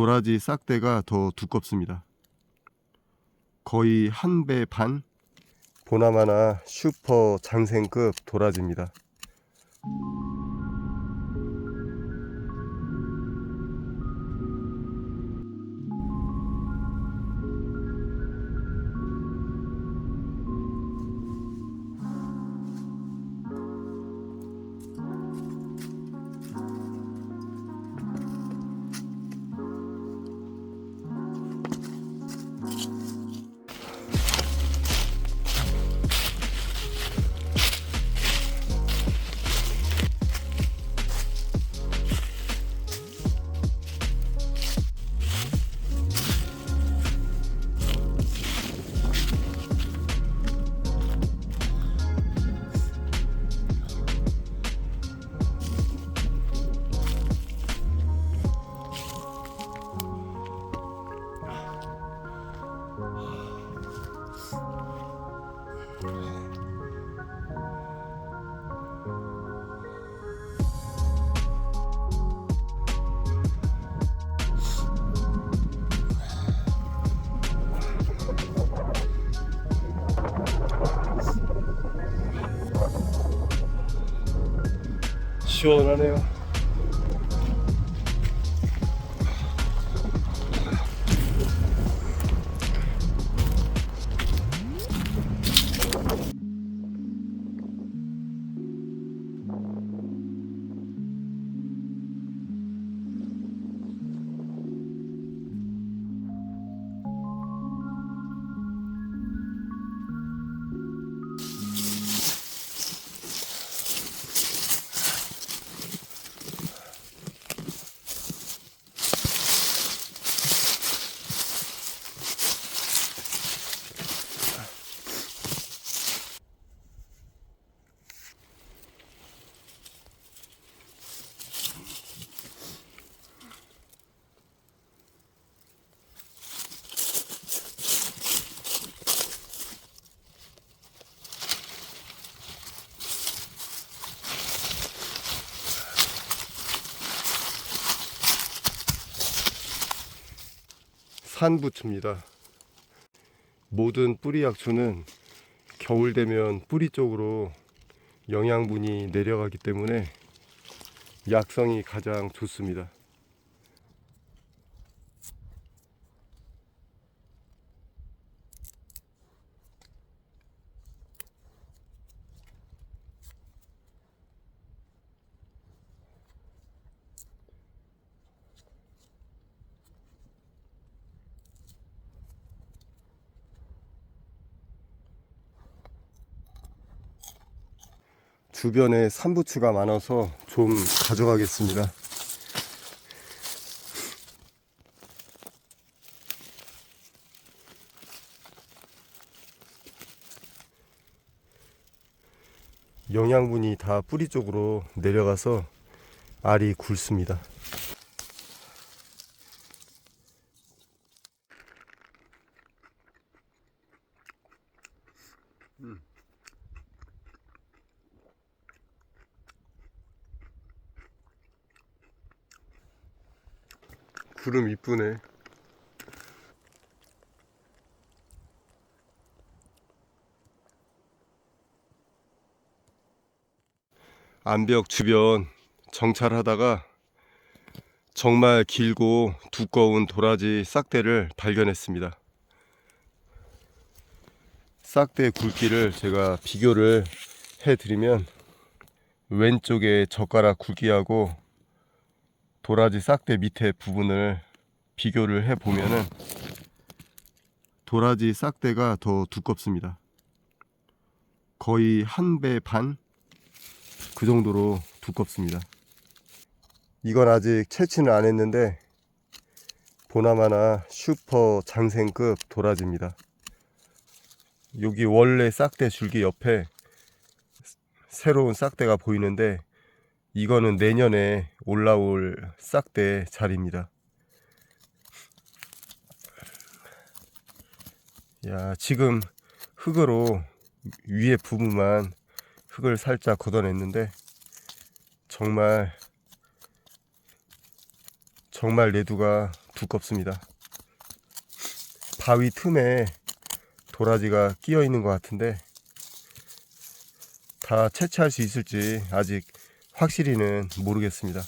도라지 싹대가 더 두껍습니다. 거의 한 배 반? 보나마나 슈퍼 장생급 도라지입니다. 시원 산부추입니다. 모든 뿌리 약초는 겨울 되면 뿌리 쪽으로 영양분이 내려가기 때문에 약성이 가장 좋습니다. 주변에 산부추가 많아서 좀 가져가겠습니다. 영양분이 다 뿌리 쪽으로 내려가서 알이 굵습니다. 구름 이쁘네. 암벽 주변 정찰하다가 정말 길고 두꺼운 도라지 싹대를 발견했습니다. 싹대 굵기를 제가 비교를 해드리면 왼쪽에 젓가락 굵기하고 도라지 싹대 밑에 부분을 비교를 해 보면은 도라지 싹대가 더 두껍습니다. 거의 한 배 반? 그 정도로 두껍습니다. 이건 아직 채취는 안 했는데 보나마나 슈퍼 장생급 도라지입니다. 여기 원래 싹대 줄기 옆에 새로운 싹대가 보이는데 이거는 내년에 올라올 싹대 자리입니다. 야, 지금 흙으로 위에 부분만 흙을 살짝 걷어냈는데 정말 정말 내두가 두껍습니다. 바위 틈에 도라지가 끼어 있는 것 같은데 다 채취할 수 있을지 아직 확실히는 모르겠습니다.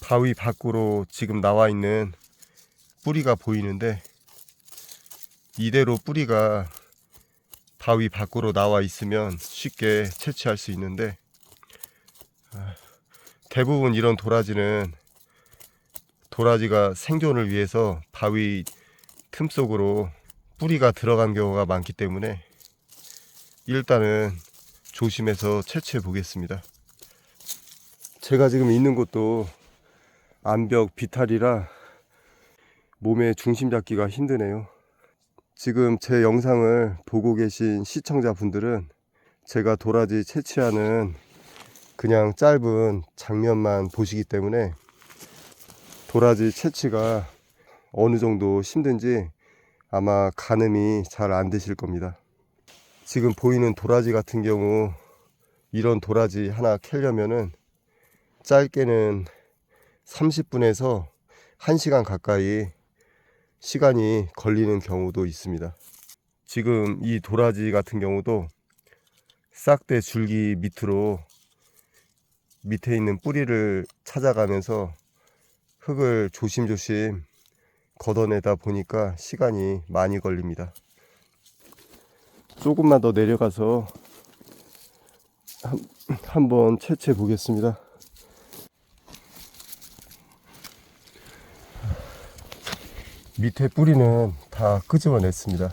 바위 밖으로 지금 나와 있는 뿌리가 보이는데 이대로 뿌리가 바위 밖으로 나와 있으면 쉽게 채취할 수 있는데 아, 대부분 이런 도라지는 도라지가 생존을 위해서 바위 틈 속으로 뿌리가 들어간 경우가 많기 때문에 일단은 조심해서 채취해 보겠습니다. 제가 지금 있는 곳도 암벽 비탈이라 몸의 중심 잡기가 힘드네요. 지금 제 영상을 보고 계신 시청자분들은 제가 도라지 채취하는 그냥 짧은 장면만 보시기 때문에 도라지 채취가 어느 정도 힘든지 아마 가늠이 잘 안 되실 겁니다. 지금 보이는 도라지 같은 경우 이런 도라지 하나 캐려면은 짧게는 30분에서 1시간 가까이 시간이 걸리는 경우도 있습니다. 지금 이 도라지 같은 경우도 싹대 줄기 밑으로 밑에 있는 뿌리를 찾아가면서 흙을 조심조심 걷어내다 보니까 시간이 많이 걸립니다. 조금만 더 내려가서 한, 한번 채취해 보겠습니다. 밑에 뿌리는 다 끄집어냈습니다.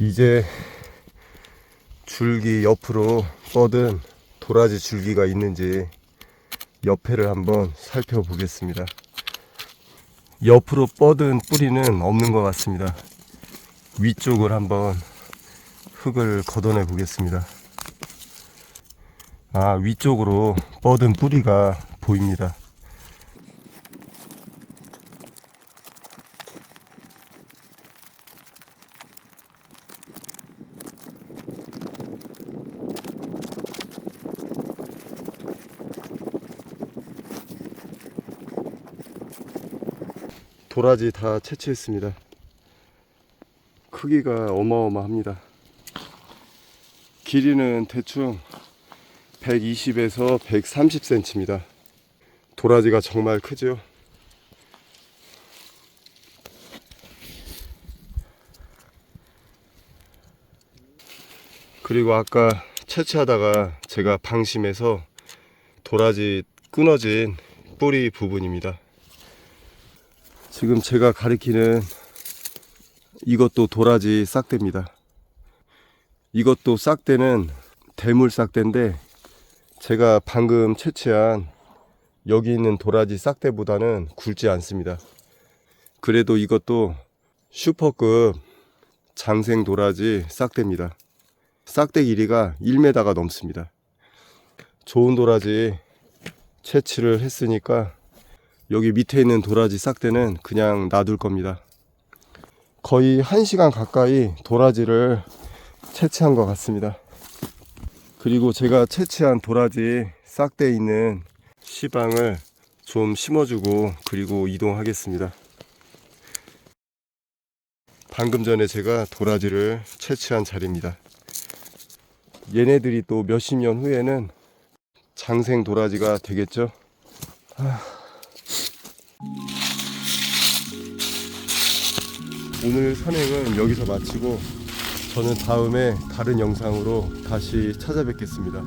이제 줄기 옆으로 뻗은 도라지 줄기가 있는지 옆에를 한번 살펴보겠습니다. 옆으로 뻗은 뿌리는 없는 것 같습니다. 위쪽을 한번 흙을 걷어내 보겠습니다. 아, 위쪽으로 뻗은 뿌리가 보입니다. 도라지 다 채취했습니다. 크기가 어마어마합니다. 길이는 대충 120에서 130cm입니다. 도라지가 정말 크죠? 그리고 아까 채취하다가 제가 방심해서 도라지 끊어진 뿌리 부분입니다. 지금 제가 가리키는 이것도 도라지 싹대입니다. 이것도 싹대는 대물 싹대인데 제가 방금 채취한 여기 있는 도라지 싹대보다는 굵지 않습니다. 그래도 이것도 슈퍼급 장생 도라지 싹대입니다. 싹대 길이가 1m가 넘습니다. 좋은 도라지 채취를 했으니까 여기 밑에 있는 도라지 싹대는 그냥 놔둘 겁니다. 거의 1시간 가까이 도라지를 채취한 것 같습니다. 그리고 제가 채취한 도라지 싹대에 있는 시방을 좀 심어주고 그리고 이동하겠습니다. 방금 전에 제가 도라지를 채취한 자리입니다. 얘네들이 또 몇십 년 후에는 장생 도라지가 되겠죠. 오늘 산행은 여기서 마치고 저는 다음에 다른 영상으로 다시 찾아뵙겠습니다.